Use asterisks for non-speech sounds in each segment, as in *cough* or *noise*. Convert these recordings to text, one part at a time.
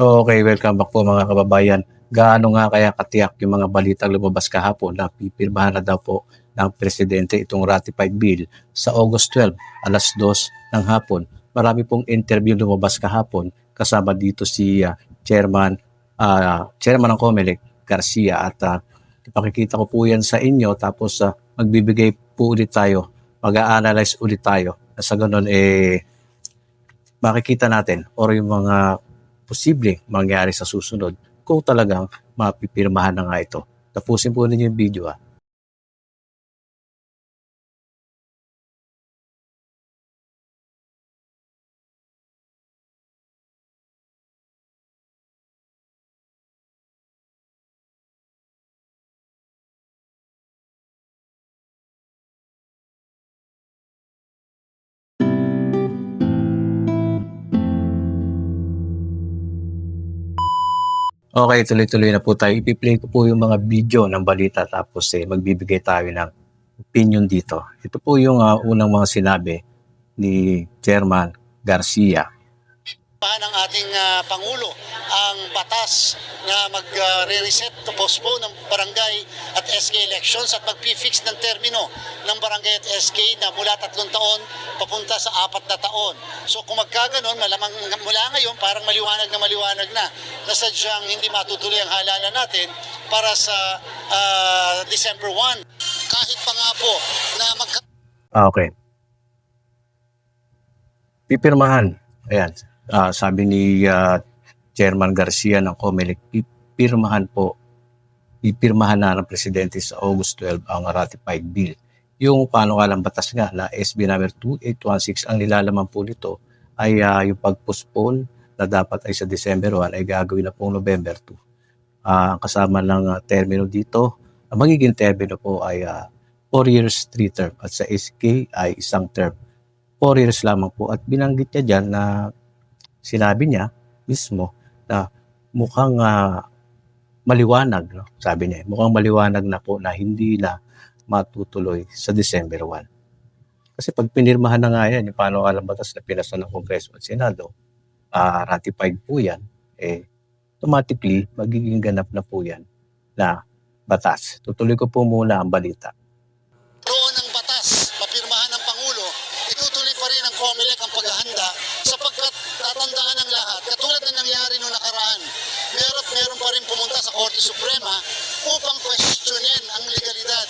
Okay, welcome back po mga kababayan. Gaano nga kaya katiyak yung mga balitang lumabas kahapon na pipirmahan na daw po ng presidente itong ratified bill sa August 12, alas 2 ng hapon. Marami pong interview lumabas kahapon kasama dito si ah, Chairman ah, Chairman ng COMELEC Garcia at ah, ipakikita ko po yan sa inyo tapos ah, magbibigay po ulit tayo, mag-a-analyze ulit tayo. Sa ganun eh makikita natin or yung mga posible mangyari sa susunod kung talagang mapipirmahan na nga ito. Tapusin po ninyo yung video ah. Okay, tuloy-tuloy na po tayo. Ipi-play ko po yung mga video ng balita tapos eh, magbibigay tayo ng opinion dito. Ito po yung ah, unang mga sinabi ni Chairman Garcia. pa ng ating ah, Pangulo ang batas na mag-reset to postpone ng barangay at SK elections at mag-fix ng termino ng barangay at SK na mula tatlong taon papunta sa apat na taon. So kung magkaganon, malamang mula ngayon parang maliwanag na maliwanag na na sadyang hindi matutuloy ang halalan natin para sa ah, December 1. Kahit pa nga po na magka Ah, okay. Pipirmahan. Ayan. Ah, sabi ni ah, Chairman Garcia ng COMELEC, pipirmahan po, pipirmahan na ng Presidente sa August 12 ang ratified bill. Yung panukalang batas nga na SB number 2816, ang nilalaman po nito ay ah, yung pag-postpone na dapat ay sa December 1 ay gagawin na pong November 2. Ah, ang kasama ng ah, termino dito, ang magiging termino po ay 4 years, 3 term. At sa SK ay isang term. 4 years lamang po. At binanggit niya dyan na sinabi niya mismo na mukhang ah, maliwanag, no? sabi niya, mukhang maliwanag na po na hindi na matutuloy sa December 1. Kasi pag pinirmahan na nga yan, yung paano alam batas na pinasa ng Kongreso at Senado, ah, ratified po yan, eh, automatically, magiging ganap na po yan na batas. Tutuloy ko po muna ang balita. Nakaraan, meron, meron pa rin pumunta sa Korte Suprema upang questionin ang legalidad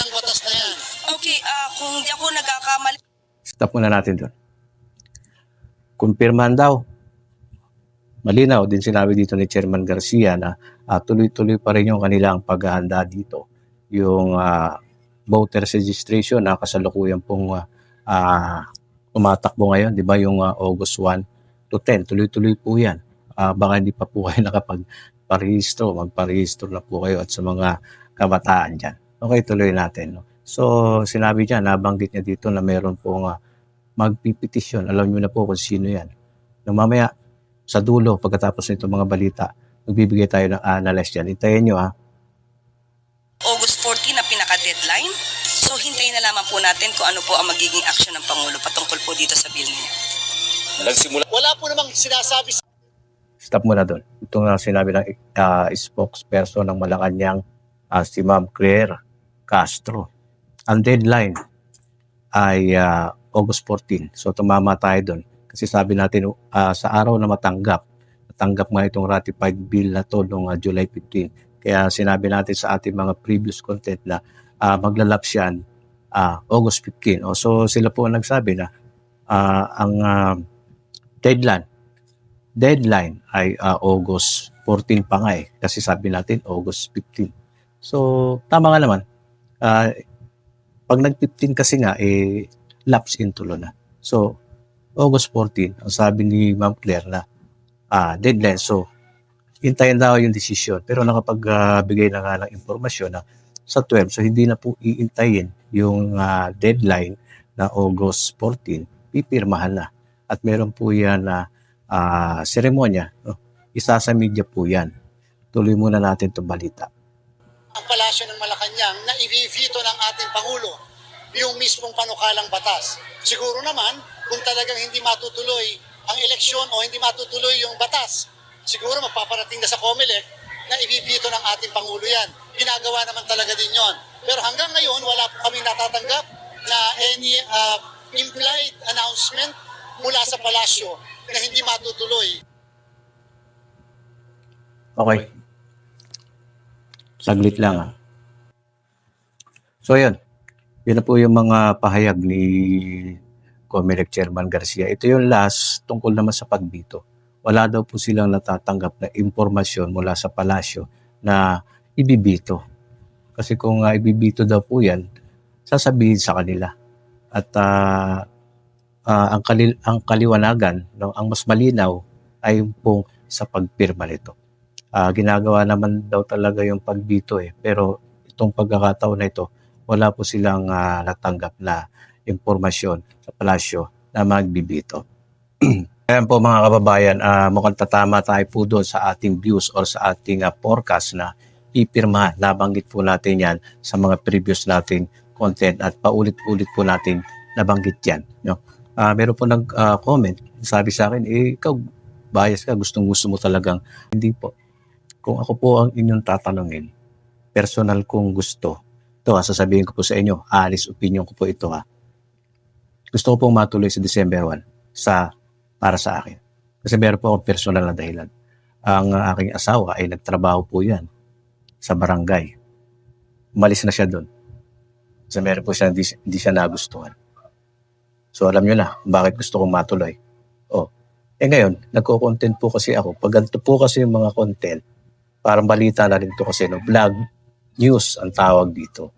ng batas na yan. Okay, ah kung di ako nagkakamali, Stop muna natin doon. Kumpirmahan daw. Malinaw din sinabi dito ni Chairman Garcia na ah, tuloy-tuloy pa rin yung kanilang paghahanda dito. Yung ah, voters registration na kasalukuyan pong ah, ah, tumatakbo ngayon, di ba yung ah, August 1 to 10. Tuloy-tuloy po yan. Ah, baka hindi pa po kayo *laughs* nakapag-parehistro, magparehistro na po kayo at sa mga kabataan dyan. Okay, tuloy natin. No? So, sinabi niya, nabanggit niya dito na meron pong uh, magpipetisyon. Alam niyo na po kung sino yan. Nang mamaya, sa dulo, pagkatapos nito mga balita, magbibigay tayo ng analyze dyan. Hintayin nyo ha. August 14 na pinaka-deadline. So hintayin na lamang po natin kung ano po ang magiging action ng Pangulo patungkol po dito sa bill niya. Nagsimula Wala po namang sinasabi Stop muna doon. Ito nga sinabi ng uh, spokesperson ng Malacanang, uh, si Ma'am Claire Castro. Ang deadline ay ah, August 14. So tumama tayo doon. Kasi sabi natin ah, sa araw na matanggap, natanggap nga itong ratified bill na to noong ah, July 15. Kaya sinabi natin sa ating mga previous content na uh, maglalaps yan ah, August 15. O, so sila po ang nagsabi na ah, ang ah, deadline deadline ay ah, August 14 pa nga eh. Kasi sabi natin August 15. So, tama nga naman. Ah, pag nag-15 kasi nga, eh, lapse in tulo na. So, August 14, ang sabi ni Ma'am Claire na ah, deadline. So, hintayin daw yung decision. Pero nakapagbigay na nga ng informasyon na sa 12. So, hindi na po iintayin yung ah, deadline na August 14. Pipirmahan na. At meron po yan na ah, seremonya. No? Isa sa media po yan. Tuloy muna natin itong balita. ang palasyo ng Malacanang na i-veto ng ating Pangulo yung mismong panukalang batas. Siguro naman, kung talagang hindi matutuloy ang eleksyon o hindi matutuloy yung batas, siguro magpaparating na sa COMELEC na ibibito ng ating Pangulo yan. Ginagawa naman talaga din yon. Pero hanggang ngayon, wala po kami natatanggap na any uh, implied announcement mula sa palasyo na hindi matutuloy. Okay. Saglit lang ah. So yun. Yun na po yung mga pahayag ni Comelec Chairman Garcia. Ito yung last tungkol naman sa pagbito. Wala daw po silang natatanggap na impormasyon mula sa palasyo na ibibito. Kasi kung uh, ibibito daw po yan, sasabihin sa kanila. At ah, ah, ang, kalil- ang kaliwanagan, no, ang mas malinaw ay pong sa pagpirma nito. Ah, ginagawa naman daw talaga yung pagbito eh. Pero itong pagkakataon na ito, wala po silang ah, natanggap na impormasyon sa palasyo na magbibito. *clears throat* Ayan po mga kababayan, ah, mukhang tatama tayo po doon sa ating views or sa ating ah, forecast na pipirma. Nabanggit po natin yan sa mga previous nating content at paulit-ulit po natin nabanggit yan. No? Ah, meron po nag-comment, sabi sa akin, eh, ikaw bias ka, gustong gusto mo talagang, hindi po. Kung ako po ang inyong tatanungin, personal kong gusto, ito ha, sasabihin ko po sa inyo, honest opinion ko po ito ha. Gusto ko pong matuloy sa December 1 sa, para sa akin. Kasi meron po akong personal na dahilan. Ang uh, aking asawa ay nagtrabaho po yan sa barangay. Umalis na siya doon. Kasi meron po siya, hindi, hindi siya nagustuhan. So alam nyo na, bakit gusto kong matuloy. Oh, eh ngayon, nagko-content po kasi ako. Pag ganito po kasi yung mga content, parang balita na rin to kasi no, vlog, news ang tawag dito.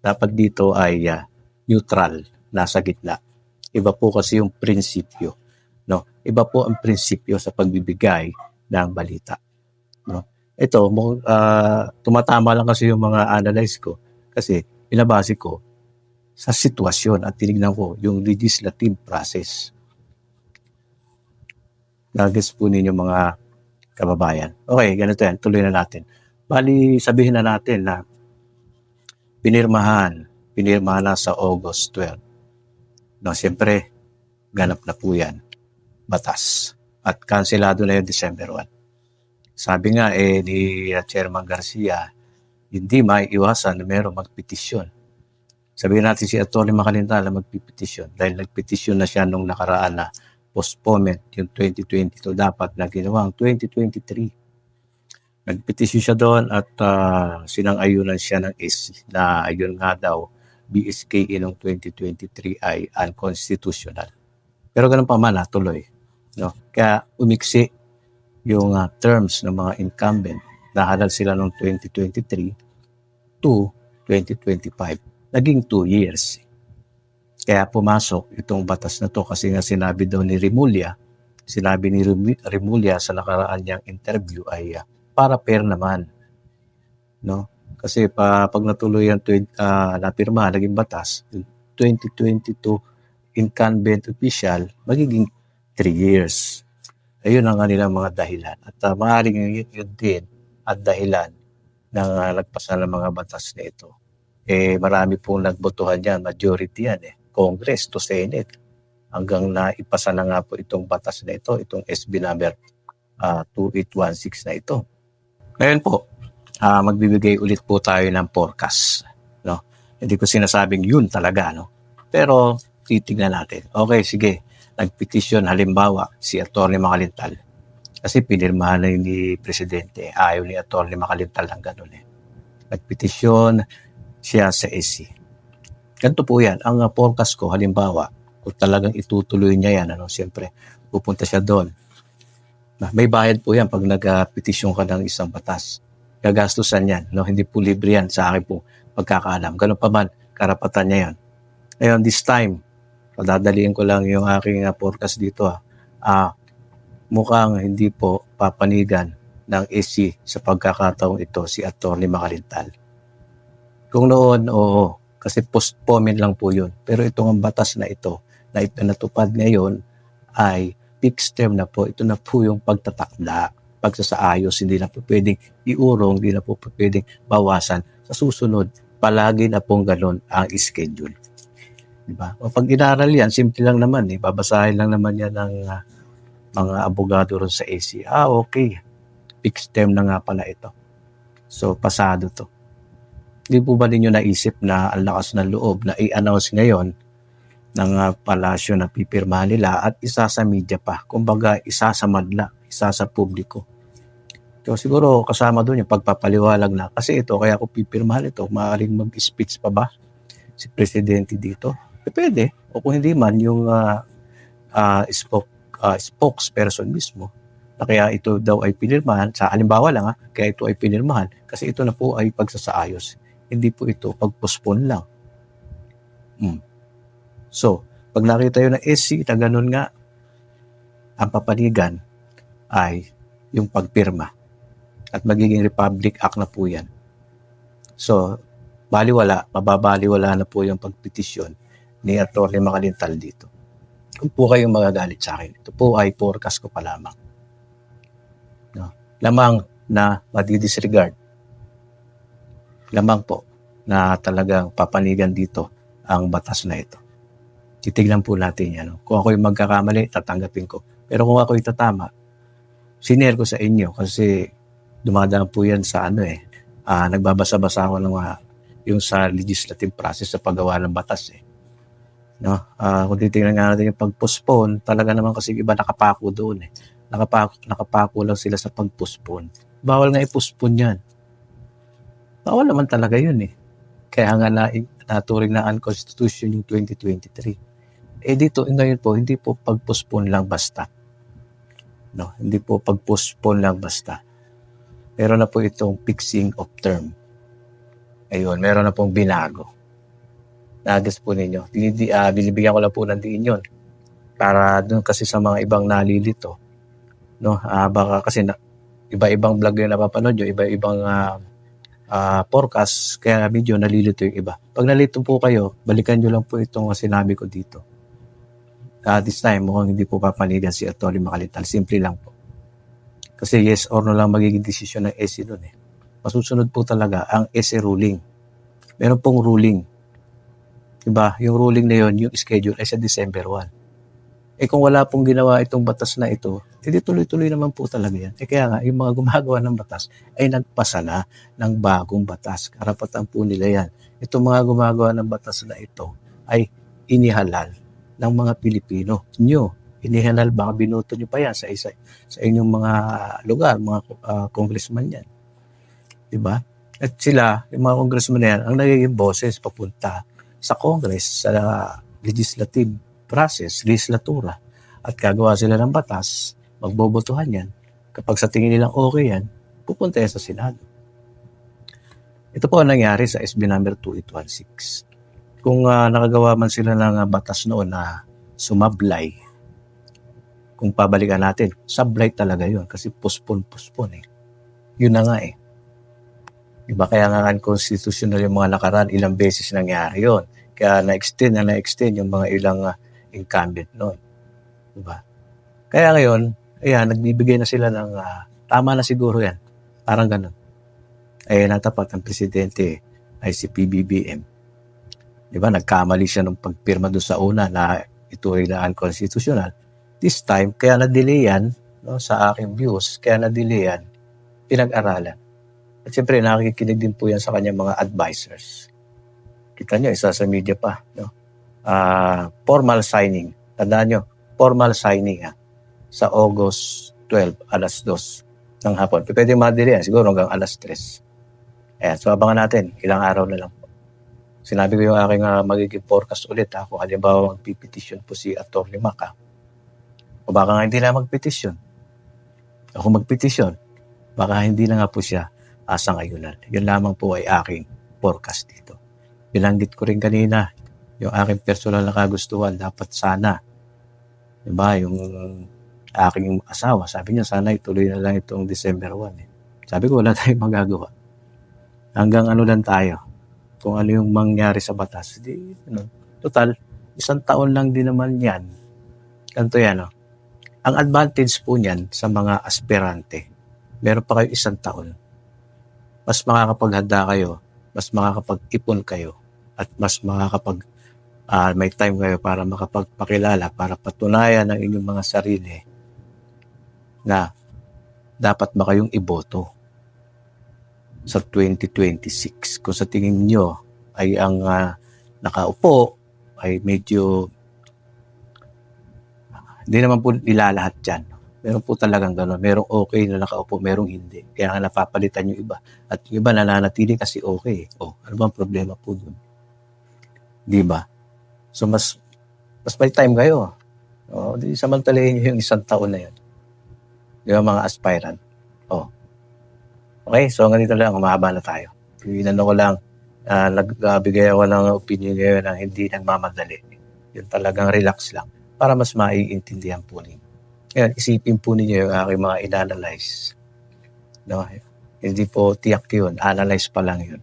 Dapat dito ay ah, neutral, nasa gitna. Iba po kasi yung prinsipyo. No? Iba po ang prinsipyo sa pagbibigay ng balita. No? Ito, ah, tumatama lang kasi yung mga analyze ko kasi binabase ko sa sitwasyon at tinignan ko yung legislative process. Nagets po ninyo mga kababayan. Okay, ganito yan. Tuloy na natin. Bali, sabihin na natin na pinirmahan, pinirmahan na sa August 12. No, siyempre, ganap na po yan. Batas. At kanselado na yung December 1. Sabi nga eh ni Chairman Garcia, hindi maiiwasan na meron magpetisyon. Sabihin natin si Atty. Macalintal na magpipetisyon dahil nagpetisyon na siya nung nakaraan na postponement yung 2022 dapat na ginawang 2023. Nagpetisyon siya doon at uh, sinang-ayunan siya ng is na ayun nga daw BSKE noong 2023 ay unconstitutional. Pero ganun pa man natuloy. No? Kaya umiksi yung uh, terms ng mga incumbent na halal sila noong 2023 to 2025. Naging 2 years. Kaya pumasok itong batas na to kasi nga sinabi daw ni Rimulya, sinabi ni Rimulya sa nakaraan niyang interview ay uh, para fair naman. No? Kasi pa, pag natuloy ang uh, napirma, naging batas, yung 2022 incumbent official, magiging 3 years. Ayun ang kanilang mga dahilan. At uh, maaaring yun, yun din at dahilan ng uh, nagpasa ng mga batas na ito. Eh, marami pong nagbotohan yan, majority yan eh. Congress to Senate. Hanggang na ipasa na nga po itong batas na ito, itong SB number uh, 2816 na ito. Ngayon po, uh, magbibigay ulit po tayo ng forecast. No? Hindi ko sinasabing yun talaga. No? Pero titignan natin. Okay, sige. Nagpetisyon halimbawa si Atty. Makalintal. Kasi pinirmahan na ni Presidente. Ayaw ni Atty. Makalintal ng ganun eh. Nagpetisyon siya sa SC. Ganito po yan. Ang uh, forecast ko, halimbawa, kung talagang itutuloy niya yan, ano, siyempre, pupunta siya doon. May bayad po yan pag nag-petisyon ka ng isang batas. Gagastusan yan. No? Hindi po libre yan sa akin po pagkakaalam. Ganun pa man, karapatan niya yan. Ngayon, this time, padadaliin ko lang yung aking uh, forecast dito. Ah. Ah, mukhang hindi po papanigan ng SC sa pagkakataong ito si Atty. Makalintal. Kung noon, oo, kasi postponement lang po yun. Pero itong batas na ito, na ito natupad ngayon, ay fixed term na po. Ito na po yung pagtatakda, pagsasaayos, hindi na po pwedeng iurong, hindi na po pwedeng bawasan. Sa susunod, palagi na pong ganun ang schedule. Diba? O pag inaral yan, simple lang naman. Eh. Babasahin lang naman yan ng uh, mga abogado ron sa AC. Ah, okay. Fixed term na nga pala ito. So, pasado to. Hindi po ba ninyo naisip na ang lakas ng loob na i-announce ngayon ng uh, palasyo na pipirmahan nila at isa sa media pa. Kumbaga, isa sa madla, isa sa publiko. So, siguro kasama doon yung pagpapaliwalag na kasi ito, kaya ako pipirmahan ito, maaaring mag-speech pa ba si Presidente dito? Eh, pwede. O kung hindi man, yung uh, uh, spoke, uh, spokesperson mismo na kaya ito daw ay pinirmahan, sa halimbawa lang ha, kaya ito ay pinirmahan kasi ito na po ay pagsasaayos. Hindi po ito pagpospon lang. Hmm. So, pag nakita yun ng SC na ganun nga, ang papanigan ay yung pagpirma. At magiging Republic Act na po yan. So, baliwala, mababaliwala na po yung pagpetisyon ni Atty. Makalintal dito. Kung po kayong magagalit sa akin, ito po ay forecast ko pa lamang. No? Lamang na madidisregard. Lamang po na talagang papanigan dito ang batas na ito. Titignan po natin yan. Kung ako yung magkakamali, tatanggapin ko. Pero kung ako yung tatama, sinare ko sa inyo kasi dumadaan po yan sa ano eh. Ah, nagbabasa-basa ako ng mga yung sa legislative process sa paggawa ng batas eh. No? Ah, kung titingnan nga natin yung pag-postpone, talaga naman kasi iba nakapako doon eh. Nakapako, nakapako lang sila sa pag-postpone. Bawal nga i-postpone yan. Bawal naman talaga yun eh. Kaya nga na, naturing na unconstitution yung 2023. Eh dito, ngayon po, hindi po pag-postpone lang basta. No, hindi po pag-postpone lang basta. Meron na po itong fixing of term. Ayun, meron na pong binago. Nagas po ninyo. Dinidi, uh, binibigyan ko lang po ng diin yun. Para doon kasi sa mga ibang nalilito. No, uh, baka kasi na, iba-ibang vlog yung napapanood nyo, iba-ibang uh, uh, forecast, kaya medyo nalilito yung iba. Pag nalito po kayo, balikan nyo lang po itong sinabi ko dito. Uh, this time, mukhang hindi po papanigan si Atty. Makalital. Simple lang po. Kasi yes or no lang magiging desisyon ng SE doon eh. Masusunod po talaga ang SE ruling. Meron pong ruling. Diba? Yung ruling na yon yung schedule ay sa December 1. Eh kung wala pong ginawa itong batas na ito, hindi tuloy-tuloy naman po talaga yan. Eh kaya nga, yung mga gumagawa ng batas ay nagpasa na ng bagong batas. Karapatan po nila yan. Itong mga gumagawa ng batas na ito ay inihalal ng mga Pilipino. Nyo, inihalal, baka binoto nyo pa yan sa isa sa inyong mga lugar, mga uh, congressman yan. Diba? At sila, yung mga congressman na yan, ang nagiging boses papunta sa Congress, sa legislative process, legislatura. At gagawa sila ng batas, magbobotohan yan. Kapag sa tingin nilang okay yan, pupunta yan sa Senado. Ito po ang nangyari sa SB number 2816. Kung uh, nakagawa man sila ng uh, batas noon na sumablay, kung pabalikan natin, sablay talaga yun kasi postpone-postpone eh. Yun na nga eh. Diba kaya nga unconstitutional yung mga nakaraan, ilang beses nangyari yon Kaya na-extend na na-extend yung mga ilang uh, incumbent noon. Diba? Kaya ngayon, ayan, nagbibigay na sila ng uh, tama na siguro yan. Parang ganun. Eh, natapat ang presidente ay si PBBM. Diba? Nagkamali siya nung pagpirma doon sa una na ito ay na unconstitutional. This time, kaya na-delay yan, no, sa aking views, kaya na-delay yan, pinag-aralan. At siyempre, nakikinig din po yan sa kanyang mga advisors. Kita nyo, isa sa media pa. No? Uh, formal signing. Tandaan nyo, formal signing ha, sa August 12, alas 2 ng hapon. Pwede madili yan, siguro hanggang alas 3. Ayan, so abangan natin, ilang araw na lang po. Sinabi ko yung aking uh, magiging forecast ulit ha, kung halimbawa magpipetition po si Atty. Maca. O baka nga hindi na magpetisyon. O kung magpetisyon, baka hindi na nga po siya asa ngayunan. Yun lamang po ay aking forecast dito. Binanggit ko rin kanina, yung aking personal na kagustuhan, dapat sana, diba, yung aking asawa, sabi niya, sana ituloy na lang itong December 1. Eh. Sabi ko, wala tayong *laughs* magagawa. Hanggang ano lang tayo, kung ano yung mangyari sa batas. Di, ano, total, isang taon lang din naman yan. Ganito yan, no? Ang advantage po niyan sa mga aspirante, meron pa kayo isang taon. Mas makakapaghanda kayo, mas makakapag-ipon kayo, at mas makakapag uh, may time kayo para makapagpakilala, para patunayan ang inyong mga sarili na dapat ba kayong iboto sa 2026 kung sa tingin nyo ay ang ah, nakaupo ay medyo hindi naman po nilalahat dyan. Meron po talagang gano'n. Merong okay na nakaupo, merong hindi. Kaya nga napapalitan yung iba. At yung iba nananatili kasi okay. O, ano bang problema po dun? Di ba? So, mas mas may time kayo. O, di samantalahin nyo yung isang taon na yun. Ba mga aspirant? O. Okay, so ganito lang. Mahaba na tayo. Inano ko lang, ah, nagbigay ako ng opinion ngayon na hindi nagmamadali. Yun talagang relax lang para mas maiintindihan po ninyo. Ngayon, isipin po ninyo yung aking mga inanalyze. No? Hindi po tiyak yun. Analyze pa lang yun.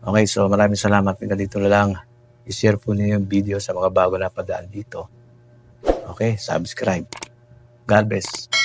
Okay, so maraming salamat. Dito na lang. I-share po ninyo yung video sa mga bago na padaan dito. Okay, subscribe. God bless.